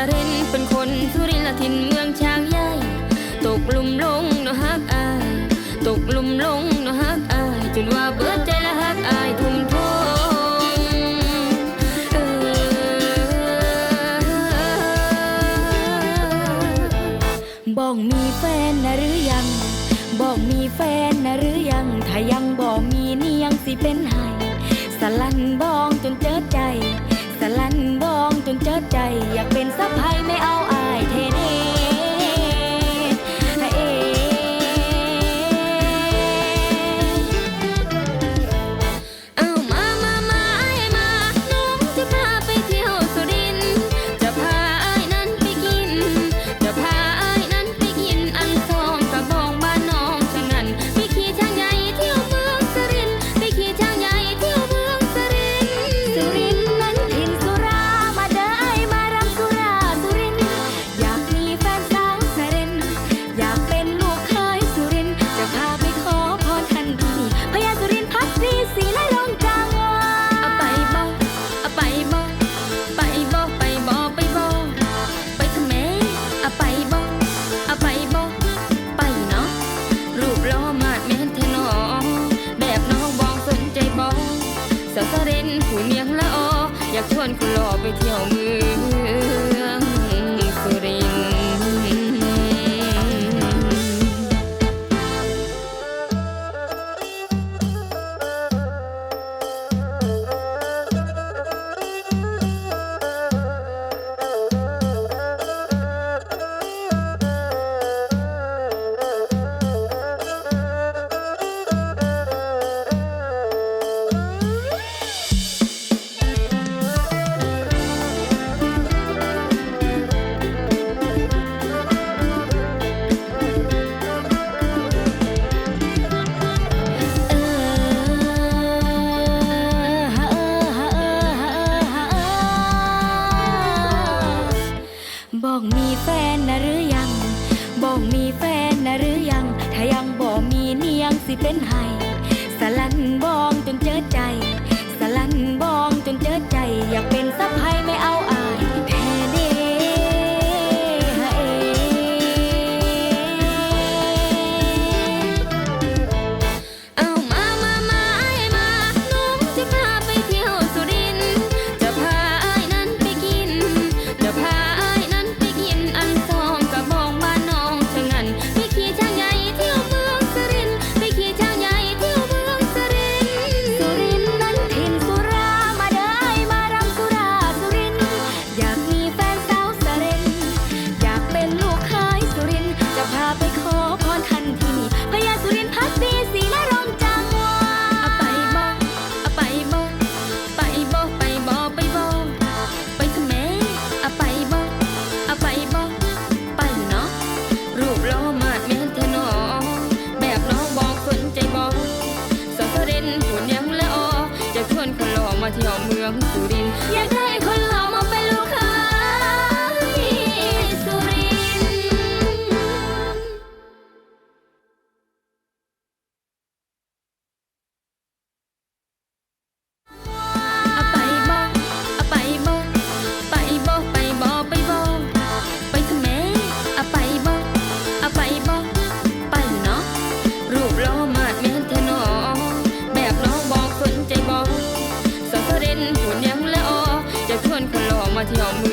ะเรนเป็นคนสุรินละทินเมืองช้างใหญ่ ตกลุมลงเนาะฮักอาย ตกลุมลงเนาะฮักอาย จนว่าเบื่อใจละฮักอายทุ่มทงออบอกมีแฟนนะหรือยังบอกมีแฟนนะหรือยัง ถ้ายังบอกมีนี่ยังสิเป็นไห้สลันบองจนเจอใจ สลันบองจนเจอใจอยาก นคุณหล่อไปเที่ยวเมือง องมีแฟนนะหรือยัง ถ้ายังบอกมีนี่ยังสิเป็นไห้สลันบองจนเจอใจ เมืองสุรินทร์ 听我们。